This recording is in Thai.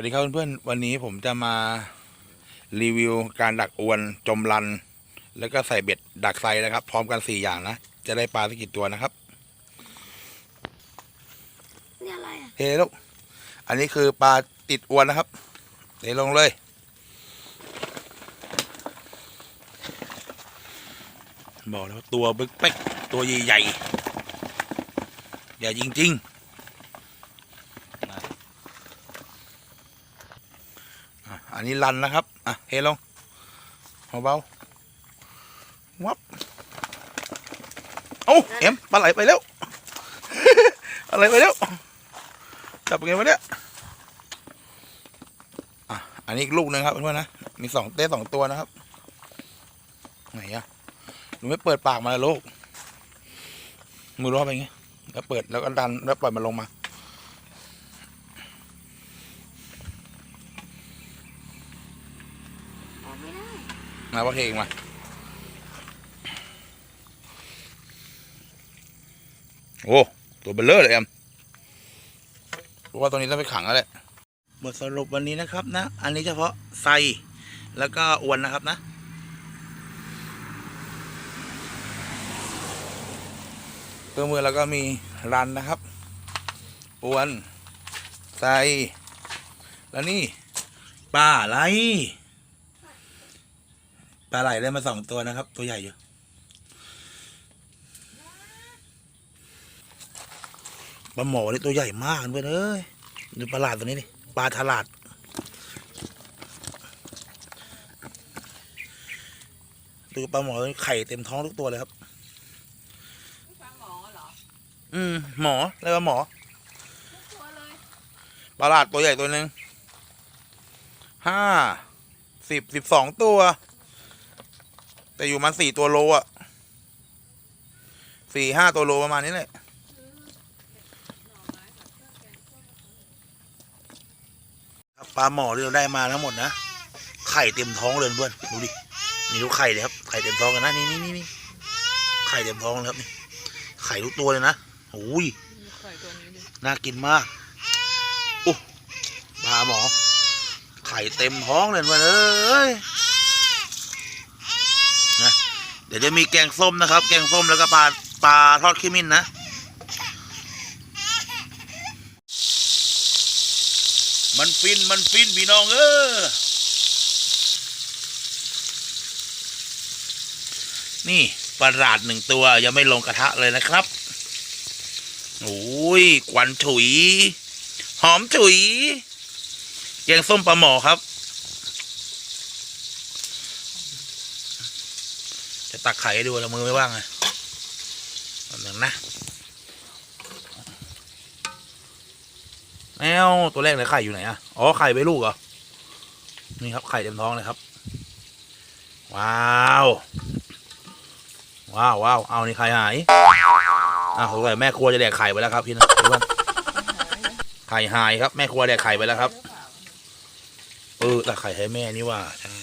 วัสดีครับเพื่อนๆวันนี้ผมจะมารีวิวการดักอวนจมรัน แล้วก็ใส่เบ็ดดักไซนะครับ พร้อมกันสี่อย่างนะ จะได้ปลาสักกี่ตัวนะครับนี่อะไรอะเฮ้ลูกอันนี้คือปลาติดอวนนะครับเทลงเลย บอกแล้ววาตัวบึกเป๊กตัวใหญ่ๆใหญ่จริง ๆนะ อะอันนี้รันนะครับ อะเฮลงเบาๆวับเอ้าเอ็มปลาไหลไปแล้วปลาไหลไปแล้ว จับไงวะเนี่ยอะอันนี้อีกลูกหนึ่งครับเพื่อนๆนะ มีสองเต้สองตัวนะครับ ไหนอะหนูไม่เปิดปากมาเลยลูก มือรอบไปอย่างงี้แล้วเปิดแล้วก็ดันแล้วปล่อยมันลงมา ออกไม่ได้มาว่าเพลงมาโอ้ตัวเบลเลอร์เลยแอมเพราะว่าตรงนี้ต้องไปขังแล้วแหละบทสรุปวันนี้นะครับนะ อันนี้เฉพาะไซแล้วก็อวนนะครับนะเครื่องมือแล้วก็มีรันนะครับ อวนไซแล้วนี่ปลาไหล ปลาไหลได้มาสองตัวนะครับ ตัวใหญ่อยู่ปลาหมอนี่ตัวใหญ่มากเพื่อนเอ้ยดูปลาหลาดตัวนี้ดิปลาฉลาดดูปลาหมอไข่เต็มท้องทุกตัวเลยครับปลาหมอเหรออืมหมอแล้วก็หมอตัวเลยปลาหลาดตัวใหญ่ตัวหนึ่งห้าสิบสิบสองตัว แต่อยู่มันสี่ตัวโลอะสี่ห้าตัวโลประมาณนี้แหละครับปลาหมอที่เราได้มาทั้งหมดนะไข่เต็มท้องเลยเพื่อนดูดินี่ดูไข่เลยครับไข่เต็มท้องกันนะนี่นี่นี่นี่ไข่เต็มท้องเลยครับนี่ไข่ทุกตัวเลยนะโอ้ยไข่ตัวนี้ดิน่ากินมากโอ้ปลาหมอ ไข่เต็มท้องเลยเพื่อนเอ้ยนะ เดี๋ยวจะมีแกงส้มนะครับ แกงส้มแล้วก็ปลาปลาทอดขี้มิ้นนะมันฟินมันฟินพี่น้องเออนี่ปลาหลาดหนึ่งตัวยังไม่ลงกระทะเลยนะครับโอ้ยควันฉุย หอมฉุยแกงส้มปลาหมอครับ จะ ตักไข่ให้ดูแล้วมือไม่ว่างไงแบบนึงนะแมวตัวแรกเลยไข่อยู่ไหนอะอ๋อไข่ไปลูกเหรอนี่ครับไข่เต็มท้องเลยครับ ว้าว ว้าวว้าวเอานี่ไข่หายอะสงสัยแม่ครัวจะแดกไข่ไปแล้วครับพี่นะเพื่อนไข่หายครับแม่ครัวแดกไข่ไปแล้วครับเออแต่ไข่ให้แม่นี่ว่าใช่